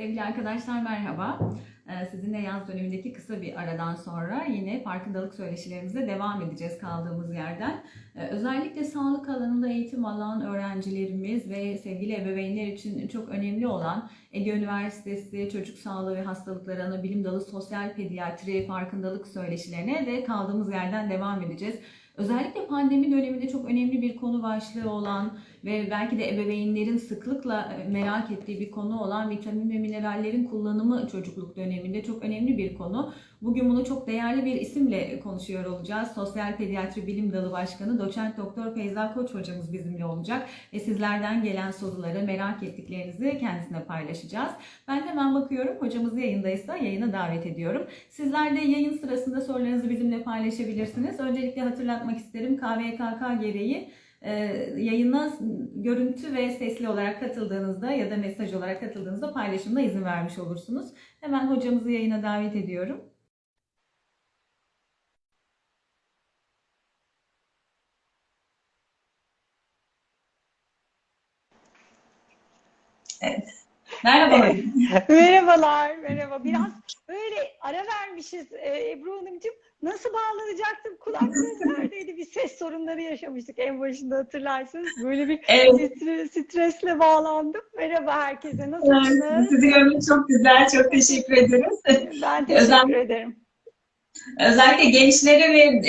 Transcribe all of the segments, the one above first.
Sevgili arkadaşlar merhaba. Ee, Sizinle yaz dönemindeki kısa bir aradan sonra yine farkındalık söyleşilerimize devam edeceğiz kaldığımız yerden. Ee, Özellikle sağlık alanında eğitim alan öğrencilerimiz ve sevgili ebeveynler için çok önemli olan Ege Üniversitesi Çocuk Sağlığı ve Hastalıkları Anabilim Dalı Sosyal Pediatri farkındalık söyleşilerine de kaldığımız yerden devam edeceğiz. Özellikle pandemi döneminde çok önemli bir konu başlığı olan ve belki de ebeveynlerin sıklıkla e, merak ettiği bir konu olan vitamin ve minerallerin kullanımı çocukluk döneminde çok önemli bir konu. Bugün bunu çok değerli bir isimle konuşuyor olacağız. Sosyal Pediatri Bilim Dalı Başkanı Doçent Doktor Feyza Koç hocamız bizimle olacak ve sizlerden gelen soruları, merak ettiklerinizi kendisine paylaşacağız. Ben hemen bakıyorum hocamız yayındaysa yayına davet ediyorum. Sizler de yayın sırasında sorularınızı bizimle paylaşabilirsiniz. Öncelikle hatırlatmak isterim KVKK gereği e, yayına görüntü ve sesli olarak katıldığınızda ya da mesaj olarak katıldığınızda paylaşımda izin vermiş olursunuz. Hemen hocamızı yayına davet ediyorum. Evet. Merhaba hocam. Merhabalar, merhaba. Biraz böyle ara vermişiz e, Ebru Hanımcığım. Nasıl bağlanacaktım? Kulaklığım neredeydi? Bir ses sorunları yaşamıştık en başında hatırlarsınız. Böyle bir Evet. stre- stresle bağlandım. Merhaba herkese. Nasılsınız? Sizi görmek çok güzel. Çok teşekkür ederiz. Ben teşekkür Özel- ederim. Özellikle gençlere ve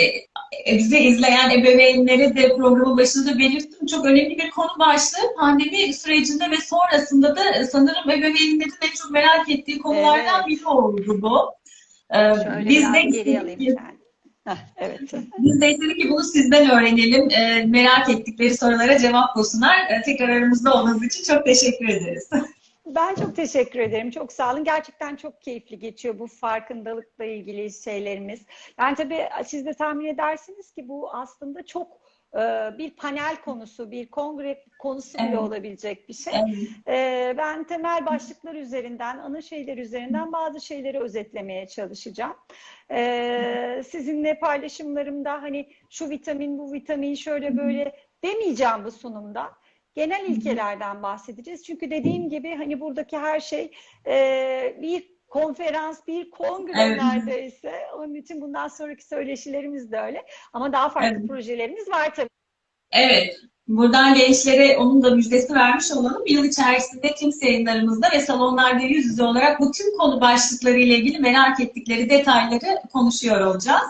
e, bizi izleyen ebeveynlere de programın başında belirttim. Çok önemli bir konu başlığı. Pandemi sürecinde ve sonrasında da sanırım ebeveynlerin en çok merak ettiği konulardan Evet. biri oldu bu. Ee, Şöyle Biz de istedik evet. biz de istedik ki bunu sizden öğrenelim. Ee, Merak ettikleri sorulara cevap bulsunlar. Ee, Tekrar aramızda olduğunuz için çok teşekkür ederiz. Ben çok teşekkür ederim. Çok sağ olun. Gerçekten çok keyifli geçiyor bu farkındalıkla ilgili şeylerimiz. Yani tabii siz de tahmin edersiniz ki bu aslında çok e, bir panel konusu, bir kongre konusu bile Evet. olabilecek bir şey. Evet. E, Ben temel başlıklar üzerinden, ana şeyler üzerinden bazı şeyleri özetlemeye çalışacağım. E, Sizinle paylaşımlarımda hani şu vitamin, bu vitamin şöyle böyle demeyeceğim bu sunumda genel ilkelerden bahsedeceğiz. Çünkü dediğim gibi hani buradaki her şey e, bir konferans, bir kongre Evet. neredeyse. Onun için bundan sonraki söyleşilerimiz de öyle. Ama daha farklı Evet. projelerimiz var tabii. Evet. Buradan gençlere onun da müjdesi vermiş olalım. Yıl içerisinde tüm yayınlarımızda ve salonlarda yüz yüze olarak bu tüm konu başlıkları ile ilgili merak ettikleri detayları konuşuyor olacağız.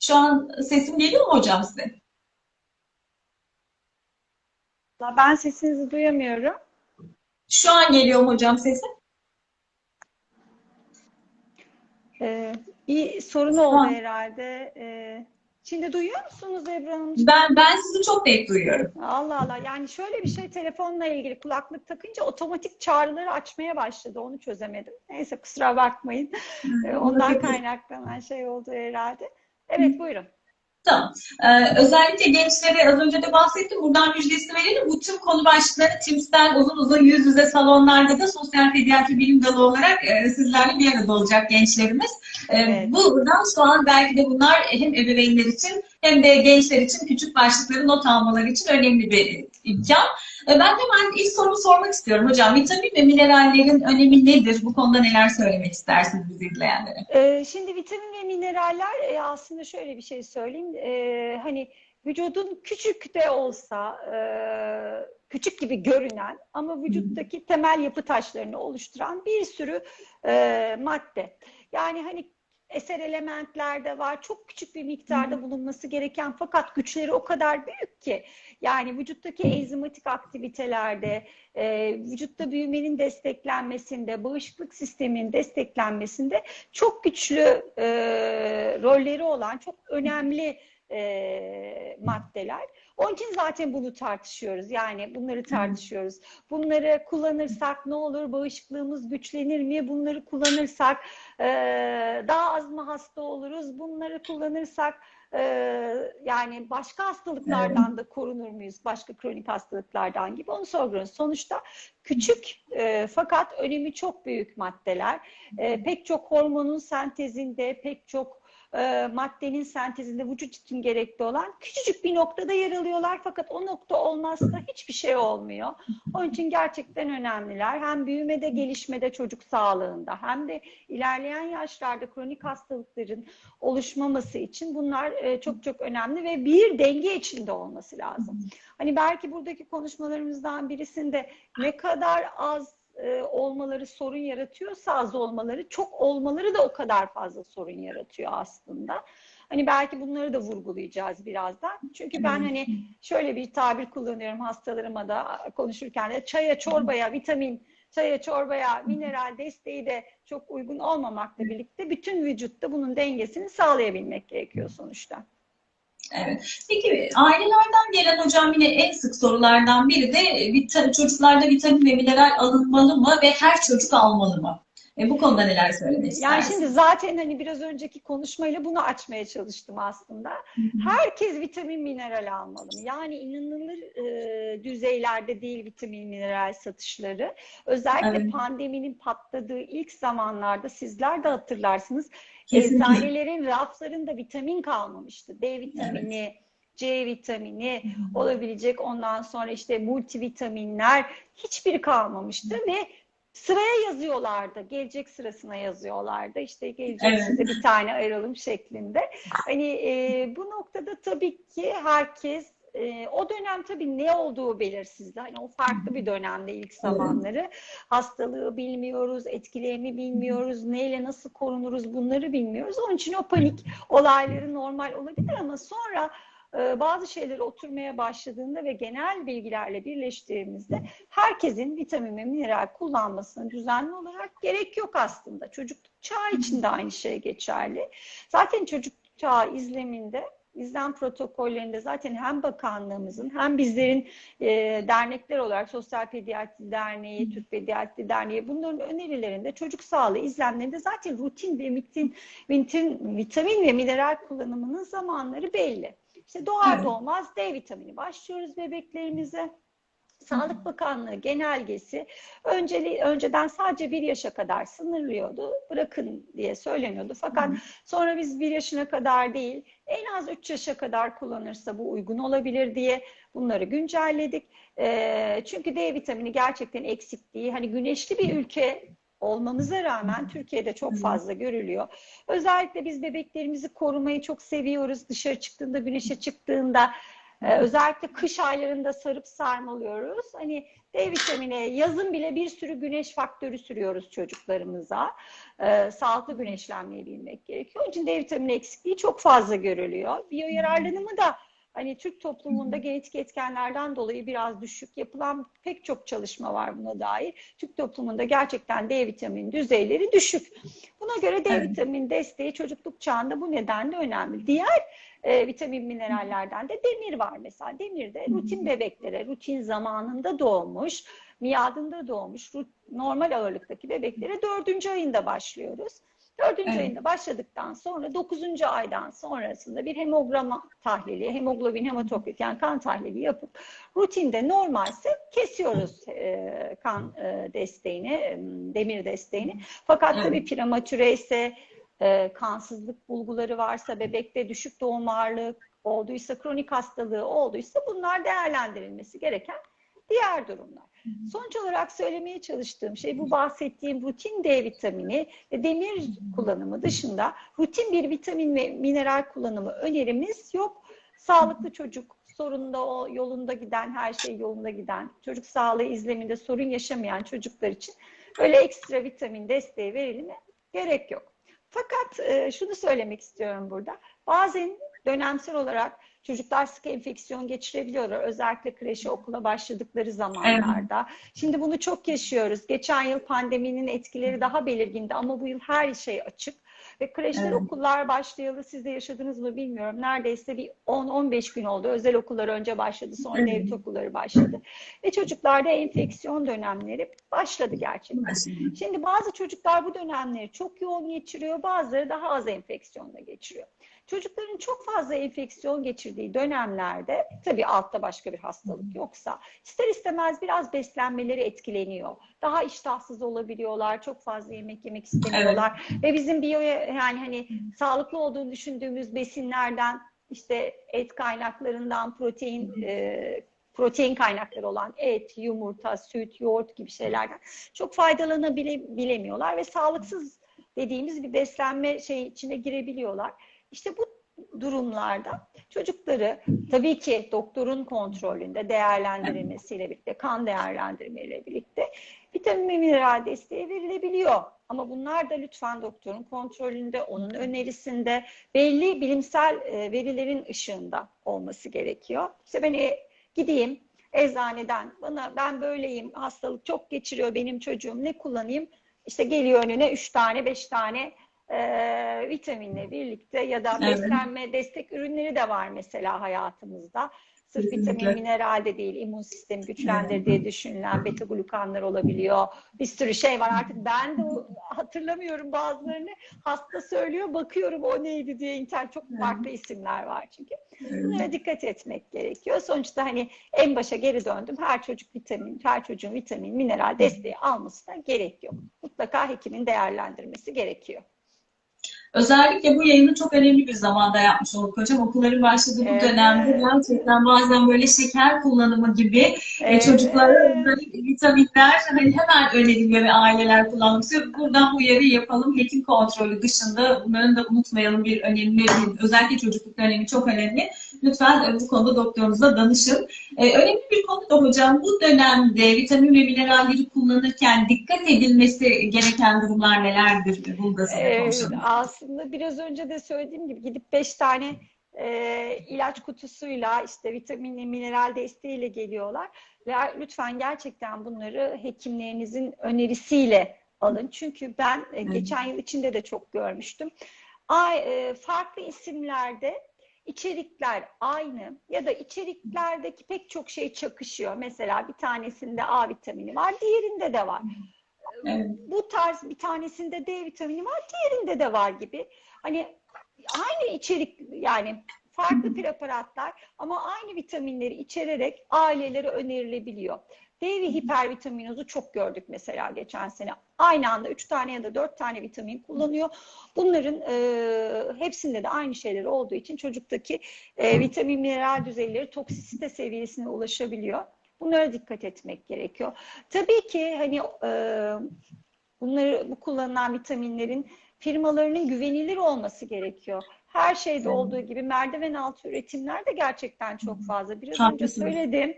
Şu an sesim geliyor mu hocam size? Ben sesinizi duyamıyorum. Şu an geliyor mu hocam sesim? E, bir sorun oldu Ha. herhalde. E, şimdi duyuyor musunuz Ebru Hanımcığım? Ben ben sizi çok net duyuyorum. Allah Allah. Yani şöyle bir şey telefonla ilgili kulaklık takınca otomatik çağrıları açmaya başladı. Onu çözemedim. Neyse kusura bakmayın. Ee, Ondan kaynaklanan şey oldu herhalde. Evet buyurun. Tamam. Ee, özellikle gençlere az önce de bahsettim. Buradan müjdesini verelim. Bu tüm konu başlıkları Teams'ten uzun uzun yüz yüze salonlarda da sosyal pediatri bilim dalı olarak e, sizlerle bir arada olacak gençlerimiz. E, Evet. Buradan şu an belki de bunlar hem ebeveynler için hem de gençler için küçük başlıkları not almaları için önemli bir imkan. E, ben hemen ilk sorumu sormak istiyorum hocam. Vitamin ve minerallerin önemi nedir? Bu konuda neler söylemek istersiniz bizi izleyenlere? Ee, şimdi vitamin ve mineraller e, aslında şöyle bir şey söyleyeyim. Hani vücudun küçük de olsa e, küçük gibi görünen ama vücuttaki temel yapı taşlarını oluşturan bir sürü e, madde. Yani hani eser elementler de var. Çok küçük bir miktarda bulunması gereken fakat güçleri o kadar büyük ki yani vücuttaki enzimatik aktivitelerde, e, vücutta büyümenin desteklenmesinde, bağışıklık sisteminin desteklenmesinde çok güçlü e, rolleri olan çok önemli e, maddeler. Onun için zaten bunu tartışıyoruz. Yani bunları tartışıyoruz. Bunları kullanırsak ne olur? Bağışıklığımız güçlenir mi? Bunları kullanırsak e, daha az mı hasta oluruz? Bunları kullanırsak e, yani başka hastalıklardan da korunur muyuz? Başka kronik hastalıklardan gibi onu sorguluyoruz. Sonuçta küçük e, fakat önemi çok büyük maddeler. E, pek çok hormonun sentezinde, pek çok e, maddenin sentezinde vücut için gerekli olan küçücük bir noktada yer alıyorlar fakat o nokta olmazsa hiçbir şey olmuyor. Onun için gerçekten önemliler. Hem büyümede, gelişmede, çocuk sağlığında hem de ilerleyen yaşlarda kronik hastalıkların oluşmaması için bunlar e, çok çok önemli ve bir denge içinde olması lazım. Hani belki buradaki konuşmalarımızdan birisinde ne kadar az e, olmaları sorun yaratıyorsa az olmaları, çok olmaları da o kadar fazla sorun yaratıyor aslında. Hani belki bunları da vurgulayacağız birazdan. Çünkü ben hani şöyle bir tabir kullanıyorum hastalarıma da konuşurken de çaya, çorbaya, vitamin, çaya, çorbaya, mineral desteği de çok uygun olmamakla birlikte bütün vücutta bunun dengesini sağlayabilmek gerekiyor sonuçta. Evet. Peki ailelerden gelen hocam yine en sık sorulardan biri de çocuklarda vitamin ve mineral alınmalı mı ve her çocuk almalı mı? E, bu konuda neler söylemek Yani istersiniz? şimdi zaten hani biraz önceki konuşmayla bunu açmaya çalıştım aslında. Herkes vitamin mineral almalı? Yani inanılır e, düzeylerde değil vitamin mineral satışları. Özellikle Evet. pandeminin patladığı ilk zamanlarda sizler de hatırlarsınız. Kesinlikle. Eczanelerin raflarında vitamin kalmamıştı. D vitamini, C vitamini olabilecek ondan sonra işte multivitaminler hiçbiri kalmamıştı ve sıraya yazıyorlardı. Gelecek sırasına yazıyorlardı. İşte gelecek Evet. size bir tane ayıralım şeklinde. Hani e, bu noktada tabii ki herkes e, o dönem tabii ne olduğu belirsizdi. Hani o farklı bir dönemde ilk zamanları. Hastalığı bilmiyoruz, etkilerini bilmiyoruz, neyle nasıl korunuruz bunları bilmiyoruz. Onun için o panik olayları normal olabilir ama sonra bazı şeyler oturmaya başladığında ve genel bilgilerle birleştiğimizde herkesin vitamin ve mineral kullanmasına düzenli olarak gerek yok aslında. Çocukluk çağı için de aynı şey geçerli. Zaten çocukluk çağı izleminde İzlem protokollerinde zaten hem bakanlığımızın hem bizlerin e, dernekler olarak Sosyal Pediatri Derneği, Türk Pediatri Derneği bunların önerilerinde çocuk sağlığı izlemlerinde zaten rutin ve mitin, mitin, vitamin ve mineral kullanımının zamanları belli. İşte doğar doğmaz D vitamini başlıyoruz bebeklerimize. Sağlık Bakanlığı genelgesi önceli, önceden sadece bir yaşa kadar sınırlıyordu. Bırakın diye söyleniyordu. Fakat sonra biz bir yaşına kadar değil en az 3 yaşa kadar kullanırsa bu uygun olabilir diye bunları güncelledik. Çünkü D vitamini gerçekten eksikliği hani güneşli bir ülke olmamıza rağmen Türkiye'de çok fazla görülüyor. Özellikle biz bebeklerimizi korumayı çok seviyoruz. Dışarı çıktığında, güneşe çıktığında ee, özellikle kış aylarında sarıp sarmalıyoruz. Hani D vitamini yazın bile bir sürü güneş faktörü sürüyoruz çocuklarımıza. Ee, sağlıklı güneşlenmeyi bilmek gerekiyor. Onun için D vitamini eksikliği çok fazla görülüyor. Biyoyararlanımı da hani Türk toplumunda genetik etkenlerden dolayı biraz düşük. Yapılan pek çok çalışma var buna dair. Türk toplumunda gerçekten D vitamini düzeyleri düşük. Buna göre D Evet. vitamini desteği çocukluk çağında bu nedenle önemli. Diğer e, vitamin minerallerden de demir var mesela. Demir de rutin bebeklere, rutin zamanında doğmuş, miadında doğmuş, normal ağırlıktaki bebeklere dördüncü ayında başlıyoruz. Dördüncü Evet. ayında başladıktan sonra dokuzuncu aydan sonrasında bir hemogram tahlili, hemoglobin hematokrit yani kan tahlili yapıp rutinde normalse kesiyoruz e, kan e, desteğini, e, demir desteğini. Fakat Evet. tabii prematüre ise e, kansızlık bulguları varsa, bebekte düşük doğum ağırlığı olduysa, kronik hastalığı olduysa bunlar değerlendirilmesi gereken diğer durumlar. Sonuç olarak söylemeye çalıştığım şey bu bahsettiğim rutin D vitamini ve demir kullanımı dışında rutin bir vitamin ve mineral kullanımı önerimiz yok. Sağlıklı çocuk sorununda o yolunda giden, her şey yolunda giden, çocuk sağlığı izleminde sorun yaşamayan çocuklar için öyle ekstra vitamin desteği verilme gerek yok. Fakat şunu söylemek istiyorum burada. Bazen dönemsel olarak çocuklar sık enfeksiyon geçirebiliyorlar. Özellikle kreşe okula başladıkları zamanlarda. Şimdi bunu çok yaşıyoruz. Geçen yıl pandeminin etkileri daha belirgindi ama bu yıl her şey açık. Ve kreşler, Evet. okullar başlayalı siz de yaşadınız mı bilmiyorum. Neredeyse bir 10-15 gün oldu. Özel okullar önce başladı, sonra Evet. devlet okulları başladı. Ve çocuklarda enfeksiyon dönemleri başladı gerçekten. Şimdi bazı çocuklar bu dönemleri çok yoğun geçiriyor, bazıları daha az enfeksiyonla geçiriyor. Çocukların çok fazla enfeksiyon geçirdiği dönemlerde tabii altta başka bir hastalık yoksa ister istemez biraz beslenmeleri etkileniyor. Daha iştahsız olabiliyorlar, çok fazla yemek yemek istemiyorlar ve bizim biyo yani hani sağlıklı olduğunu düşündüğümüz besinlerden işte et kaynaklarından protein e, protein kaynakları olan et, yumurta, süt, yoğurt gibi şeylerden çok faydalanabilemiyorlar ve sağlıksız dediğimiz bir beslenme şey içine girebiliyorlar. İşte bu durumlarda çocukları tabii ki doktorun kontrolünde değerlendirilmesiyle birlikte, kan değerlendirmeyle birlikte vitamin ve mineral desteği verilebiliyor. Ama bunlar da lütfen doktorun kontrolünde, onun önerisinde, belli bilimsel e, verilerin ışığında olması gerekiyor. İşte ben e, gideyim eczaneden, bana ben böyleyim, hastalık çok geçiriyor benim çocuğum, ne kullanayım? İşte geliyor önüne 3 tane, 5 tane e, vitaminle birlikte ya da Evet. beslenme destek ürünleri de var mesela hayatımızda. Sırf Kesinlikle. vitamin, mineral de değil, immün sistemi güçlendir diye düşünülen beta glukanlar olabiliyor. Bir sürü şey var artık ben de hatırlamıyorum bazılarını. Hasta söylüyor, bakıyorum o neydi diye internet çok farklı isimler var çünkü. Bunlara dikkat etmek gerekiyor. Sonuçta hani en başa geri döndüm. Her çocuk vitamin, her çocuğun vitamin, mineral desteği almasına gerek yok. Mutlaka hekimin değerlendirmesi gerekiyor. Özellikle bu yayını çok önemli bir zamanda yapmış olduk hocam. Okulların başladığı bu Evet. dönemde gerçekten bazen böyle şeker kullanımı gibi e, Evet. çocuklara vitaminler hani hemen öneriliyor ve aileler kullanmak istiyor. Buradan bu uyarıyı yapalım. Hekim kontrolü dışında bunların da unutmayalım bir önemli, özellikle çocukluk dönemi çok önemli. Lütfen bu konuda doktorunuza danışın. E, önemli da hocam bu dönemde vitamin ve mineralleri kullanırken dikkat edilmesi gereken durumlar nelerdir? Bunu da sizinle Evet, konuşalım. aslında biraz önce de söylediğim gibi gidip beş tane e, ilaç kutusuyla işte vitaminle, mineral desteğiyle geliyorlar. Ve lütfen gerçekten bunları hekimlerinizin önerisiyle alın. Çünkü ben e, geçen yıl içinde de çok görmüştüm. Ay, e, farklı isimlerde içerikler aynı ya da içeriklerdeki pek çok şey çakışıyor. Mesela bir tanesinde A vitamini var, diğerinde de var. Evet. Bu tarz bir tanesinde D vitamini var, diğerinde de var gibi. Hani aynı içerik yani farklı preparatlar ama aynı vitaminleri içererek ailelere önerilebiliyor. D ve hipervitaminozu çok gördük mesela geçen sene. Aynı anda 3 tane ya da 4 tane vitamin kullanıyor. Bunların e, hepsinde de aynı şeyler olduğu için çocuktaki e, vitamin mineral düzeyleri toksisite seviyesine ulaşabiliyor. Bunlara dikkat etmek gerekiyor. Tabii ki hani e, bunları bu kullanılan vitaminlerin firmalarının güvenilir olması gerekiyor. Her şeyde Evet. olduğu gibi merdiven altı üretimler de gerçekten çok fazla. Biraz önce Haklısınız. söyledim.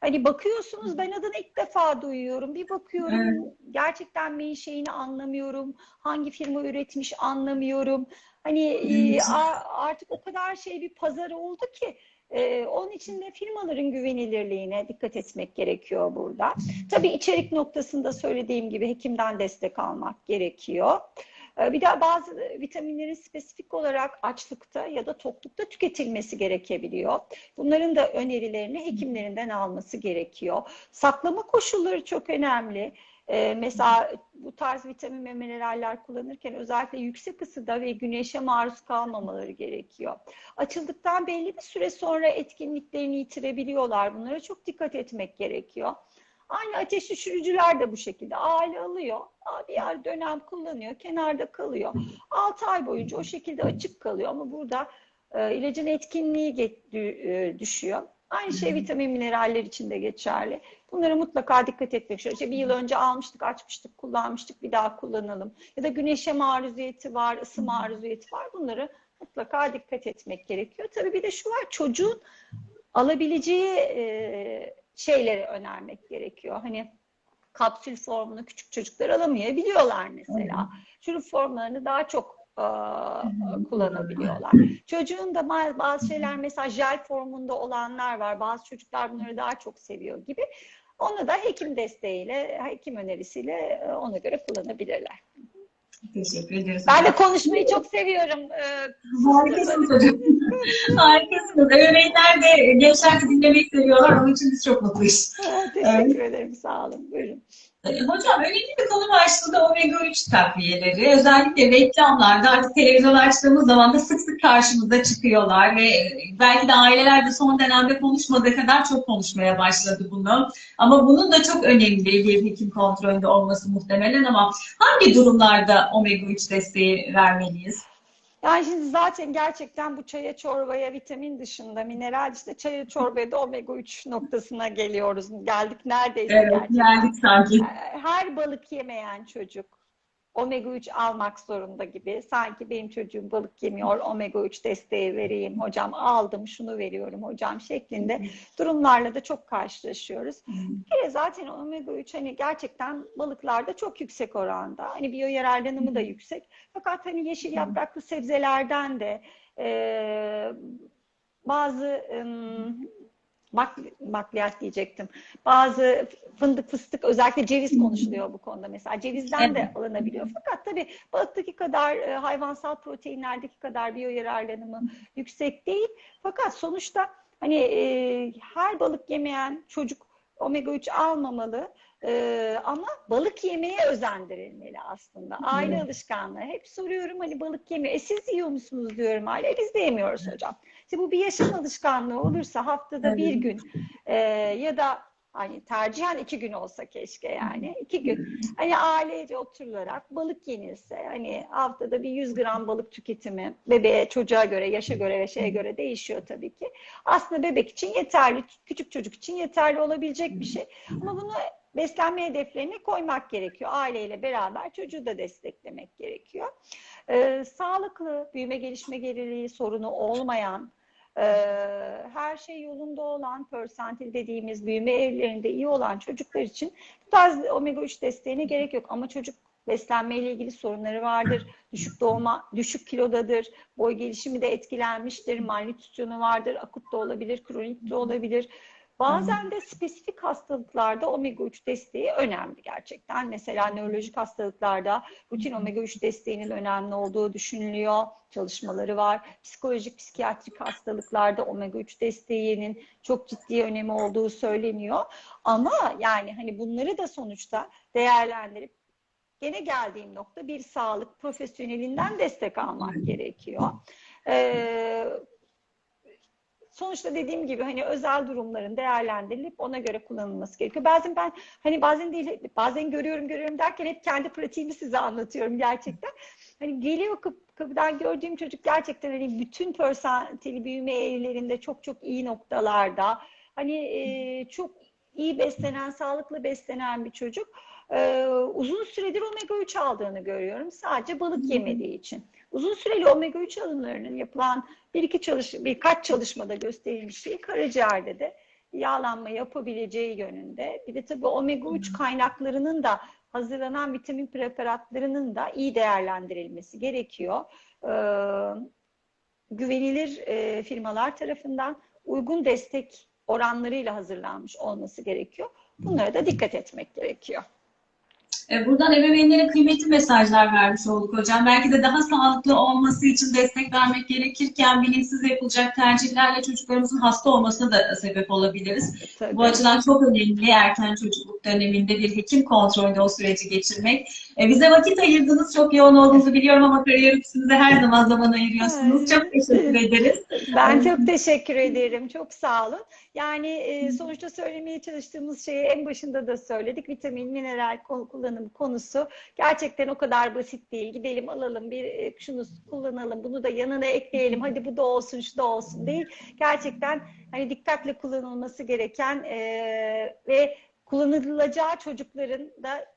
Hani bakıyorsunuz ben adını ilk defa duyuyorum. Bir bakıyorum gerçekten menşeini anlamıyorum. Hangi firma üretmiş anlamıyorum. Hani e, Evet. artık o kadar şey bir pazar oldu ki e, onun için de firmaların güvenilirliğine dikkat etmek gerekiyor burada. Tabii içerik noktasında söylediğim gibi hekimden destek almak gerekiyor. E, Bir de bazı vitaminlerin spesifik olarak açlıkta ya da toklukta tüketilmesi gerekebiliyor. Bunların da önerilerini hekimlerinden alması gerekiyor. Saklama koşulları çok önemli. Ee, mesela bu tarz vitamin ve mineraller kullanırken özellikle yüksek ısıda ve güneşe maruz kalmamaları gerekiyor. Açıldıktan belli bir süre sonra etkinliklerini yitirebiliyorlar. Bunlara çok dikkat etmek gerekiyor. Aynı ateş düşürücüler de bu şekilde. Aile alıyor, bir yer dönem kullanıyor, kenarda kalıyor. 6 ay boyunca o şekilde açık kalıyor ama burada e, ilacın etkinliği get- e, düşüyor. Aynı şey vitamin mineraller için de geçerli. Bunlara mutlaka dikkat etmek gerekiyor. İşte bir yıl önce almıştık, açmıştık, kullanmıştık, bir daha kullanalım. Ya da güneşe maruziyeti var, ısı maruziyeti var. Bunları mutlaka dikkat etmek gerekiyor. Tabii bir de şu var, çocuğun alabileceği e, şeyleri önermek gerekiyor. Hani kapsül formunu küçük çocuklar alamayabiliyorlar mesela. Şurup formlarını daha çok e, kullanabiliyorlar. Çocuğun da bazı şeyler mesela jel formunda olanlar var. Bazı çocuklar bunları daha çok seviyor gibi. Onu da hekim desteğiyle, hekim önerisiyle ona göre kullanabilirler. Teşekkür ederiz. Ben de konuşmayı çok seviyorum. Harikasınız hocam. Harikasınız. Ebeveynler de gençler de dinlemeyi seviyorlar. Onun için biz çok mutluyuz. Teşekkür ederim. Sağ olun. Buyurun. Ee, Hocam önemli bir konu başlığı da omega 3 takviyeleri. Özellikle reklamlarda artık televizyon açtığımız zaman da sık sık karşımıza çıkıyorlar ve belki de aileler de son dönemde konuşmadığı kadar çok konuşmaya başladı bunu. Ama bunun da çok önemli bir hekim kontrolünde olması muhtemelen ama hangi durumlarda omega 3 desteği vermeliyiz? Yani şimdi zaten gerçekten bu çaya çorbaya vitamin dışında mineral işte çaya çorbaya da omega 3 noktasına geliyoruz. Geldik neredeyse Evet, gerçekten. geldik sanki. Her balık yemeyen çocuk omega 3 almak zorunda gibi. Sanki benim çocuğum balık yemiyor, omega 3 desteği vereyim hocam aldım şunu veriyorum hocam şeklinde durumlarla da çok karşılaşıyoruz. Bir zaten omega 3 hani gerçekten balıklarda çok yüksek oranda. Hani biyo yararlanımı da yüksek. Fakat hani yeşil yapraklı sebzelerden de e, bazı ım, bak, bakliyat diyecektim. Bazı fındık, fıstık, özellikle ceviz konuşuluyor bu konuda mesela. Cevizden de Evet. alınabiliyor. Fakat tabii balıktaki kadar, e, hayvansal proteinlerdeki kadar biyo yararlanımı yüksek değil. Fakat sonuçta hani e, her balık yemeyen çocuk omega 3 almamalı. E, ama balık yemeye özendirilmeli aslında. Aile Evet. alışkanlığı. Hep soruyorum hani balık yemiyor. E siz yiyor musunuz diyorum aile. E biz de yemiyoruz hocam. İşte bu bir yaşam alışkanlığı olursa haftada bir Evet. gün e, ya da hani tercihen iki gün olsa keşke yani iki gün. Hani ailece oturularak balık yenilse hani haftada bir 100 gram balık tüketimi bebeğe çocuğa göre yaşa göre ve şeye göre değişiyor tabii ki. Aslında bebek için yeterli küçük çocuk için yeterli olabilecek bir şey. Ama bunu beslenme hedeflerine koymak gerekiyor aileyle beraber çocuğu da desteklemek gerekiyor Ee, sağlıklı büyüme gelişme geriliği sorunu olmayan e, her şey yolunda olan persentil dediğimiz büyüme evlerinde iyi olan çocuklar için bu tarz omega 3 desteğine gerek yok. Ama çocuk beslenme ile ilgili sorunları vardır. Düşük doğma, düşük kilodadır. Boy gelişimi de etkilenmiştir. Malnütrisyonu vardır. Akut da olabilir, kronik de olabilir. Bazen de spesifik hastalıklarda omega 3 desteği önemli gerçekten. Mesela nörolojik hastalıklarda rutin omega 3 desteğinin önemli olduğu düşünülüyor. Çalışmaları var. Psikolojik, psikiyatrik hastalıklarda omega 3 desteğinin çok ciddi önemi olduğu söyleniyor. Ama yani hani bunları da sonuçta değerlendirip gene geldiğim nokta bir sağlık profesyonelinden destek almak gerekiyor. Ee, sonuçta dediğim gibi hani özel durumların değerlendirilip ona göre kullanılması gerekiyor. Bazen ben hani bazen değil bazen görüyorum görüyorum derken hep kendi pratiğimi size anlatıyorum gerçekten. Hani geliyor kapı, kapıdan gördüğüm çocuk gerçekten hani bütün persentili büyüme evlerinde çok çok iyi noktalarda. Hani e, çok iyi beslenen, sağlıklı beslenen bir çocuk. Ee, uzun süredir omega 3 aldığını görüyorum. Sadece balık yemediği için. Uzun süreli omega 3 alımlarının yapılan bir iki çalış birkaç çalışmada gösterilmiş şey karaciğerde de yağlanma yapabileceği yönünde. Bir de tabii omega 3 kaynaklarının da hazırlanan vitamin preparatlarının da iyi değerlendirilmesi gerekiyor. Ee, güvenilir e, firmalar tarafından uygun destek oranlarıyla hazırlanmış olması gerekiyor. Bunlara da dikkat etmek gerekiyor. E, Buradan ebeveynlere kıymetli mesajlar vermiş olduk hocam. Belki de daha sağlıklı olması için destek vermek gerekirken bilinçsiz yapılacak tercihlerle çocuklarımızın hasta olmasına da sebep olabiliriz. Tabii. Bu açıdan çok önemli erken çocukluk döneminde bir hekim kontrolünde o süreci geçirmek. E, bize vakit ayırdınız. Çok yoğun olduğunuzu biliyorum ama kariyer ofisinize her zaman zaman ayırıyorsunuz. Çok teşekkür ederiz. Ben çok teşekkür ederim. Çok sağ olun. Yani e, sonuçta söylemeye çalıştığımız şeyi en başında da söyledik. Vitamin, mineral kullanım konusu gerçekten o kadar basit değil. Gidelim alalım bir e, şunu kullanalım, bunu da yanına ekleyelim. Hadi bu da olsun, şu da olsun değil. Gerçekten hani dikkatle kullanılması gereken e, ve kullanılacağı çocukların da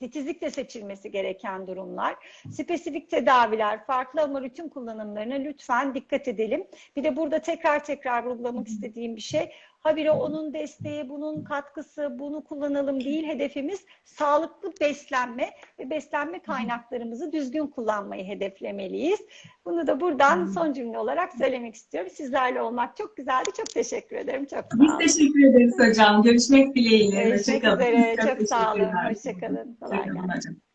titizlikle seçilmesi gereken durumlar. Spesifik tedaviler farklı ama rutin kullanımlarına lütfen dikkat edelim. Bir de burada tekrar tekrar vurgulamak istediğim bir şey. Habire onun desteği, bunun katkısı, bunu kullanalım değil. Hedefimiz sağlıklı beslenme ve beslenme kaynaklarımızı düzgün kullanmayı hedeflemeliyiz. Bunu da buradan son cümle olarak söylemek istiyorum. Sizlerle olmak çok güzeldi. Çok teşekkür ederim. Çok sağ Biz olun. teşekkür ederiz hocam. Görüşmek dileğiyle. Görüşmek Hoşça kalın. üzere. Çok sağ olun. Hoşçakalın. Kolay gelsin.